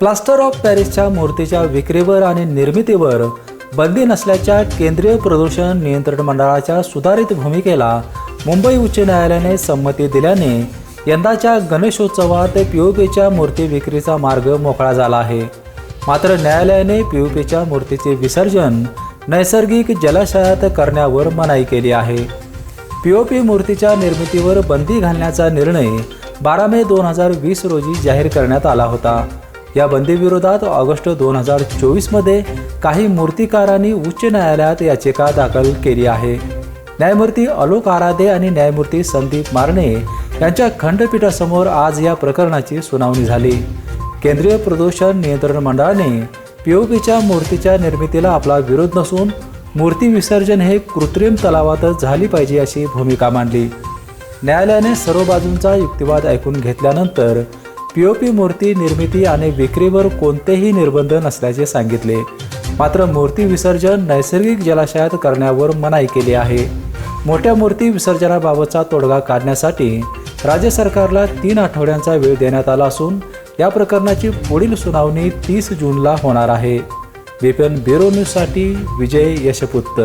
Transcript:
Plaster of पॅरिसच्या मूर्तीच्या विक्रीवर आणि निर्मितीवर बंदी नसल्याच्या केंद्रीय प्रदूषण नियंत्रण मंडळाच्या सुधारित भूमिकेला मुंबई उच्च न्यायालयाने संमती दिल्याने यंदाच्या गणेशोत्सवात पीओपीच्या मूर्ती विक्रीचा मार्ग मोकळा झाला आहे. मात्र न्यायालयाने पीओपीच्या मूर्तीचे विसर्जन नैसर्गिक जलाशयात करण्यावर मनाई केली आहे. पीओपी मूर्तीच्या निर्मितीवर बंदी घालण्याचा निर्णय बारा मे दोन हजार वीस रोजी जाहीर करण्यात आला होता. या बंदीविरोधात ऑगस्ट दोन हजार चोवीसमध्ये काही मूर्तिकारांनी उच्च न्यायालयात याचिका दाखल केली आहे. न्यायमूर्ती अलोक आराधे आणि न्यायमूर्ती संदीप मारणे यांच्या खंडपीठासमोर आज या प्रकरणाची सुनावणी झाली. केंद्रीय प्रदूषण नियंत्रण मंडळाने पीओपीच्या मूर्तीच्या निर्मितीला आपला विरोध नसून मूर्ती विसर्जन हे कृत्रिम तलावातच झाली पाहिजे अशी भूमिका मांडली. न्यायालयाने सर्व बाजूंचा युक्तिवाद ऐकून घेतल्यानंतर पीओपी मूर्ती निर्मिती आणि विक्रीवर कोणतेही निर्बंध नसल्याचे सांगितले. मात्र मूर्ती विसर्जन नैसर्गिक जलाशयात करण्यावर मनाई केली आहे. मोठ्या मूर्ती विसर्जनाबाबतचा तोडगा काढण्यासाठी राज्य सरकारला तीन आठवड्यांचा वेळ देण्यात आला असून या प्रकरणाची पुढील सुनावणी तीस जूनला होणार आहे. बिपिन ब्युरो न्यूजसाठी विजय यशपुत्त